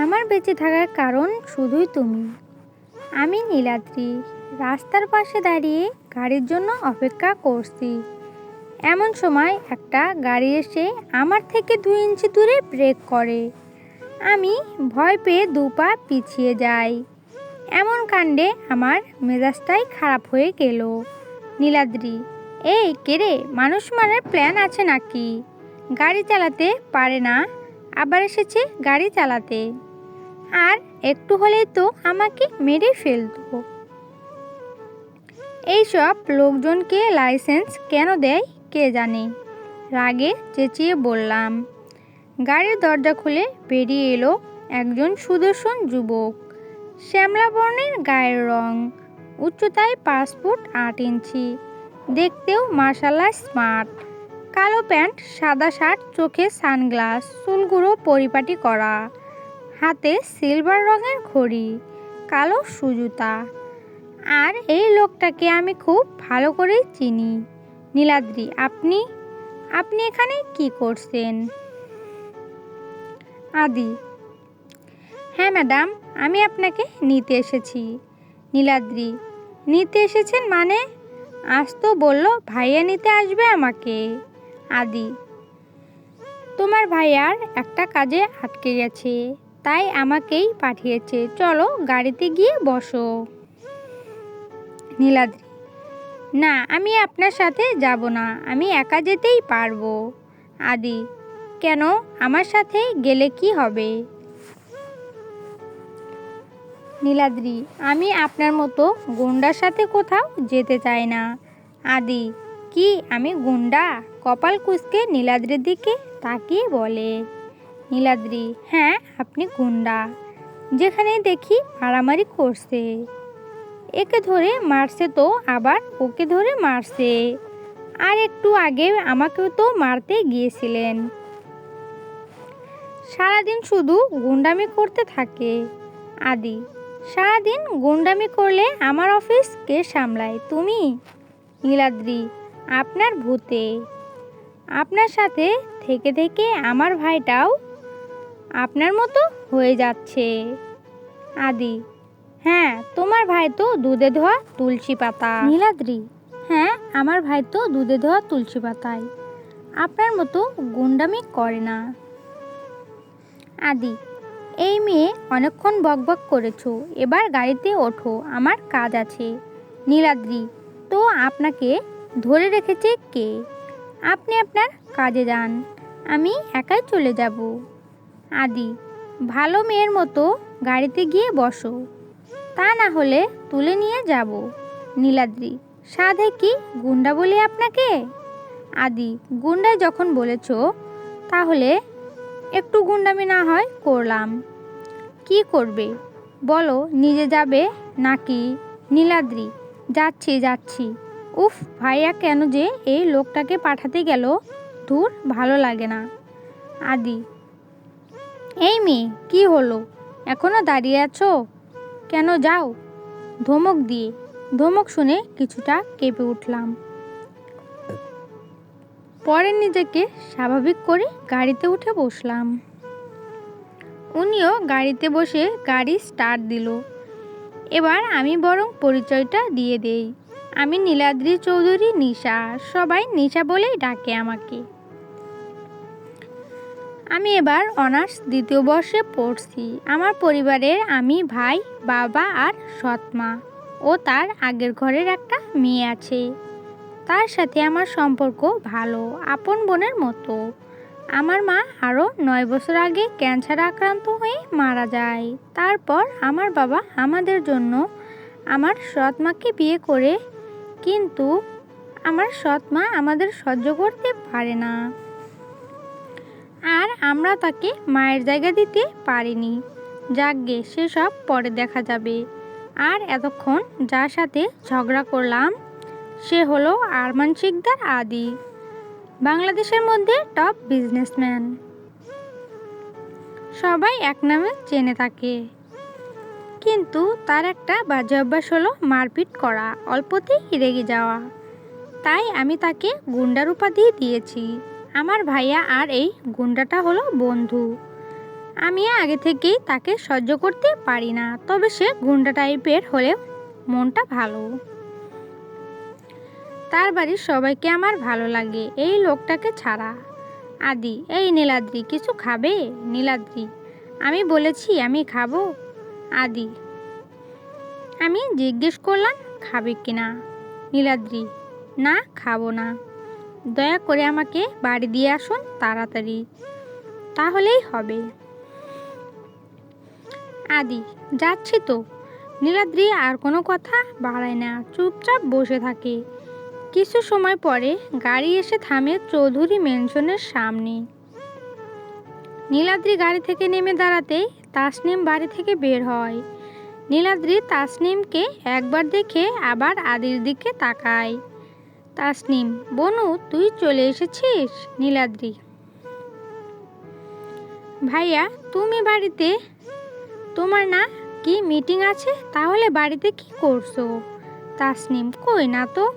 আমার বেঁচে থাকার কারণ শুধুই তুমি। আমি নীলাদ্রি, রাস্তার পাশে দাঁড়িয়ে গাড়ির জন্য অপেক্ষা করছি। এমন সময় একটা গাড়ি এসে আমার থেকে দুই ইঞ্চি দূরে ব্রেক করে। আমি ভয় পেয়ে দু পা পিছিয়ে যাই। এমন কাণ্ডে আমার মেজাজটাই খারাপ হয়ে গেল। নীলাদ্রি, এই কেরে মানুষ মারার প্ল্যান আছে নাকি? গাড়ি চালাতে পারে না? আবার এসেছে গাড়ি চালাতে। আর একটু হলেই তো আমাকে মেরে ফেলতো। এইসব লোকজনকে লাইসেন্স কেন দেয় কে জানে? রাগে চেঁচিয়ে বললাম। গাড়ির দরজা খুলে বেরিয়ে এলো একজন সুদর্শন যুবক। শ্যামলা বর্ণের গায়ের রং, উচ্চতায় ফুট আট ইঞ্চি, দেখতেও মার্শাল্লাহ স্মার্ট। কালো প্যান্ট, সাদা শার্ট, চোখে সানগ্লাস, চুলগুলো পরিপাটি করা। হাতে সিলভার রঙের ঘড়ি, কালো সুজুতা। আর এই লোকটাকে আমি খুব ভালো করেই চিনি। নীলাদ্রি, আপনি? আপনি এখানে কি করছেন? আদি হ্যাঁ ম্যাডাম, আমি আপনাকে নিতে এসেছি। নীলাদ্রি, নিতে এসেছেন মানে? আজ তো বলল ভাইয়া নিতে আসবে আমাকে। আদি। তোমার ভাইয়ার একটা কাজে আটকে গেছে, তাই আমাকেই পাঠিয়েছে। চলো গাড়িতে গিয়ে বসো। নীলাদ্রি, না, আমি আপনার সাথে যাব না, আমি একা যেতেই পারব। আদি, কেন? আমার সাথে গেলে কি হবে? নীলাদ্রি, আমি আপনার মতো গুন্ডার সাথে কোথাও যেতে চাই না। আদি কি আমি গুন্ডা কপাল কুচকে নীলাদ্রির দিকে তাকিয়ে বলে, নীলাদ্রি হ্যাঁ আপনি গুন্ডা যেখানে দেখি মারামারি করছে। একে ধরে মারছে তো, আবার ওকে ধরে মারছে। আর একটু আগে আমাকেও তো মারতে গিয়েছিলেন। সারাদিন শুধু গুন্ডামি করতে থাকে। আদি, সারাদিন গুন্ডামি করলে আমার অফিস কে সামলায়? তুমি? নীলাদ্রি আপনার ভূতে। আপনার সাথে থেকে থেকে আমার ভাইটাও আপনার মতো হয়ে যাচ্ছে। আদি হ্যাঁ তোমার ভাই তো দুধে ধোয়া তুলসী পাতা। নীলাদ্রি হ্যাঁ আমার ভাই তো দুধে ধোয়া তুলসী পাতায় আপনার মতো গুন্ডামি করে না। আদি এই মেয়ে অনেকক্ষণ বকবক করেছ এবার গাড়িতে ওঠো আমার কাজ আছে। নীলাদ্রি তো আপনাকে ধরে রেখেছে কে? আপনি আপনার কাজে যান। আমি একাই চলে যাব। আদি, ভালো মেয়ের মতো গাড়িতে গিয়ে বসো। তা না হলে তুলে নিয়ে যাব। নীলাদ্রি, সাধে কি গুন্ডা বলি আপনাকে? আদি, গুন্ডায় যখন বলেছ, তাহলে একটু গুন্ডামি না হয় করলাম। কি করবে? বলো, নিজে যাবে নাকি? নীলাদ্রি, যাচ্ছি যাচ্ছি। উফ, ভাইয়া কেন যে এই লোকটাকে পাঠাতে গেল? দূর, ভালো লাগে না। আদি, এই মেয়ে, কি হলো? এখনও দাঁড়িয়ে আছো? কেন যাও? ধমক দিয়ে। ধমক শুনে কিছুটা কেঁপে উঠলাম। পরে নিজেকে স্বাভাবিক করে গাড়িতে উঠে বসলাম। উনিও গাড়িতে বসে গাড়ি স্টার্ট দিল। এবার আমি বরং পরিচয়টা দিয়ে দেই। আমি নীলাদ্রি চৌধুরী, নিশা, সবাই নিশা বলেই ডাকে আমাকে। আমি এবার অনার্স দ্বিতীয় বর্ষে পড়ছি। আমার পরিবারের আমি ভাই, বাবা আর সৎ মা ও তার আগের ঘরের একটা মেয়ে আছে। তার সাথে আমার সম্পর্ক ভালো, আপন বোনের মতো। আমার মা আরও নয় বছর আগে ক্যান্সার আক্রান্ত হয়ে মারা যায়। তারপর আমার বাবা আমাদের জন্য আমার সৎ মাকে বিয়ে করে কিন্তু আমার সৎ মা আমাদের সহ্য করতে পারে না। আর আমরা তাকে মায়ের জায়গা দিতে পারিনি। যাকগে, সেসব পরে দেখা যাবে। আর এতক্ষণ যার সাথে ঝগড়া করলাম, সে হলো আরমান শিকদার আদি, বাংলাদেশের মধ্যে টপ বিজনেসম্যান সবাই এক নামে চেনে তাকে। কিন্তু তার একটা বাজে অভ্যাস হলো মারপিট করা, অল্পতেই রেগে যাওয়া। তাই আমি তাকে গুন্ডার উপাধি দিয়েছি। আমার ভাইয়া আর এই গুন্ডাটা হলো বন্ধু। আমি আগে থেকেই তাকে সহ্য করতে পারি না, তবে সে গুন্ডা টাইপের হলেও মনটা ভালো। তার বাড়ির সবাইকে আমার ভালো লাগে, এই লোকটাকে ছাড়া। আদি, এই নীলাদ্রি, কিছু খাবে? নীলাদ্রি, আমি বলেছি আমি খাব। আদি। আমি জিজ্ঞেস করলাম, খাবে কিনা নীলাদ্রি, না, খাব না। দয়া করে আমাকে বাড়ি দিয়ে আসুন তাড়াতাড়ি। তাহলেই হবে। আদি, যাচ্ছি তো। নীলাদ্রি আর কোনো কথা বাড়ায় না, চুপচাপ বসে থাকে। কিছু সময় পরে গাড়ি এসে থামে চৌধুরী মেনশনের সামনে। নীলাদ্রি গাড়ি থেকে নেমে দাঁড়াতেই তাসনিম বাড়ি থেকে বের হয়। নীলাদ্রি তাসনিমকে একবার দেখে আবার আদির দিকে তাকায়। তাসনিম, বনু, তুই চলে এসেছিস? নীলাদ্রি। ভাইয়া, তুমি বাড়িতে, তোমার না কি মিটিং আছে? তাহলে বাড়িতে কি করছ? তাসনিম, কই না তো?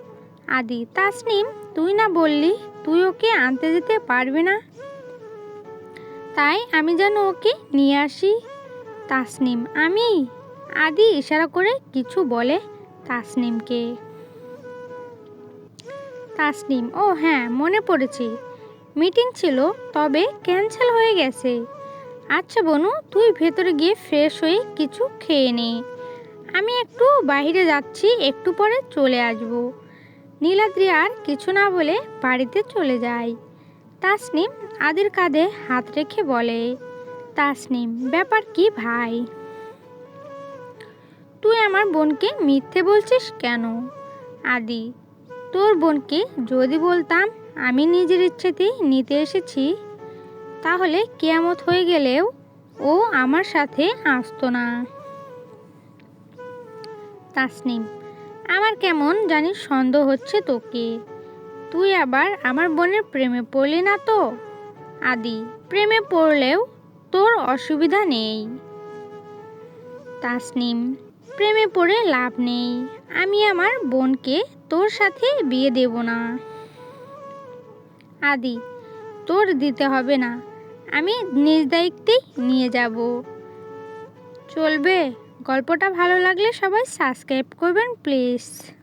আদি, তাসনিম, তুই না বললি, তুই ওকে আনতে যেতে পারবি না? তাই আমি যেন ওকে নিয়ে আসি। তাসনিম, আমি? আদি ইশারা করে কিছু বলে তাসনিমকে। তাসনিম, ও হ্যাঁ মনে পড়েছে। মিটিং ছিল, তবে ক্যান্সেল হয়ে গেছে। আচ্ছা বনু, তুই ভেতরে গিয়ে ফ্রেশ হয়ে কিছু খেয়ে নে। আমি একটু বাইরে যাচ্ছি, একটু পরে চলে আসব। নীলাদ্রি আর কিছু না বলে বাড়িতে চলে যায়। তাসনিম আদির কাঁধে হাত রেখে বলে, তাসনিম, ব্যাপার কি ভাই? তুই আমার বোনকে মিথ্যে বলছিস কেন? আদি, তোর বোনকে যদি বলতাম আমি নিজের ইচ্ছেতেই নিতে এসেছি, তাহলে কেয়ামত হয়ে গেলেও ও আমার সাথে আসতো না। তাসনিম, আমার কেমন জানি সন্দেহ হচ্ছে তোকে। তুই আবার আমার বোনের প্রেমে পড়লি না তো? আদি, প্রেমে পড়লেও তোর অসুবিধা নেই। তাসনিম, প্রেমে পড়ে লাভ নেই। আমি আমার বোনকে তোর সাথে বিয়ে দেব না। আদি, তোর দিতে হবে না। আমি নিজ দায়িত্বেই নিয়ে যাব। চলবে। গল্পটা ভালো লাগলে সবাই সাবস্ক্রাইব করবেন, প্লিজ।